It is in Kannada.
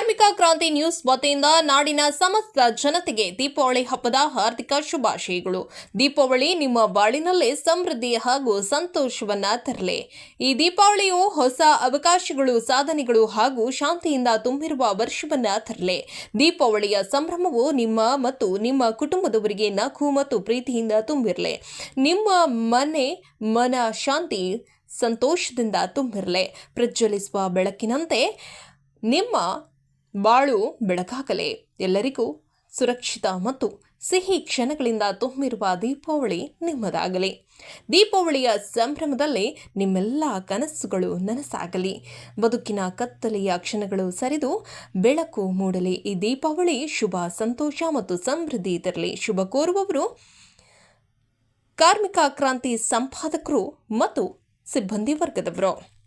ಕಾರ್ಮಿಕ ಕ್ರಾಂತಿ ನ್ಯೂಸ್ ವತಿಯಿಂದ ನಾಡಿನ ಸಮಸ್ತ ಜನತೆಗೆ ದೀಪಾವಳಿ ಹಬ್ಬದ ಹಾರ್ದಿಕ ಶುಭಾಶಯಗಳು. ದೀಪಾವಳಿ ನಿಮ್ಮ ಬಾಳಿನಲ್ಲೇ ಸಮೃದ್ಧಿ ಹಾಗೂ ಸಂತೋಷವನ್ನ ತರಲಿ. ಈ ದೀಪಾವಳಿಯು ಹೊಸ ಅವಕಾಶಗಳು, ಸಾಧನೆಗಳು ಹಾಗೂ ಶಾಂತಿಯಿಂದ ತುಂಬಿರುವ ವರ್ಷವನ್ನ ತರಲಿ. ದೀಪಾವಳಿಯ ಸಂಭ್ರಮವು ನಿಮ್ಮ ಮತ್ತು ನಿಮ್ಮ ಕುಟುಂಬದವರಿಗೆ ನಗು ಮತ್ತು ಪ್ರೀತಿಯಿಂದ ತುಂಬಿರಲಿ. ನಿಮ್ಮ ಮನೆ ಮನ ಶಾಂತಿ ಸಂತೋಷದಿಂದ ತುಂಬಿರಲಿ. ಪ್ರಜ್ವಲಿಸುವ ಬೆಳಕಿನಂತೆ ನಿಮ್ಮ ಬಾಳು ಬೆಳಕಾಗಲಿ ಎಲ್ಲರಿಗೂ ಸುರಕ್ಷಿತ ಮತ್ತು ಸಿಹಿ ಕ್ಷಣಗಳಿಂದ ತುಂಬಿರುವ ದೀಪಾವಳಿ ನಿಮ್ಮದಾಗಲಿ. ದೀಪಾವಳಿಯ ಸಂಭ್ರಮದಲ್ಲಿ ನಿಮ್ಮೆಲ್ಲ ಕನಸುಗಳು ನನಸಾಗಲಿ. ಬದುಕಿನ ಕತ್ತಲೆಯ ಕ್ಷಣಗಳು ಸರಿದು ಬೆಳಕು ಮೂಡಲಿ. ಈ ದೀಪಾವಳಿ ಶುಭ ಸಂತೋಷ ಮತ್ತು ಸಮೃದ್ಧಿ ತರಲಿ. ಶುಭ ಕೋರುವವರು ಕಾರ್ಮಿಕ ಕ್ರಾಂತಿ ಸಂಪಾದಕರು ಮತ್ತು ಸಿಬ್ಬಂದಿ ವರ್ಗದವರು.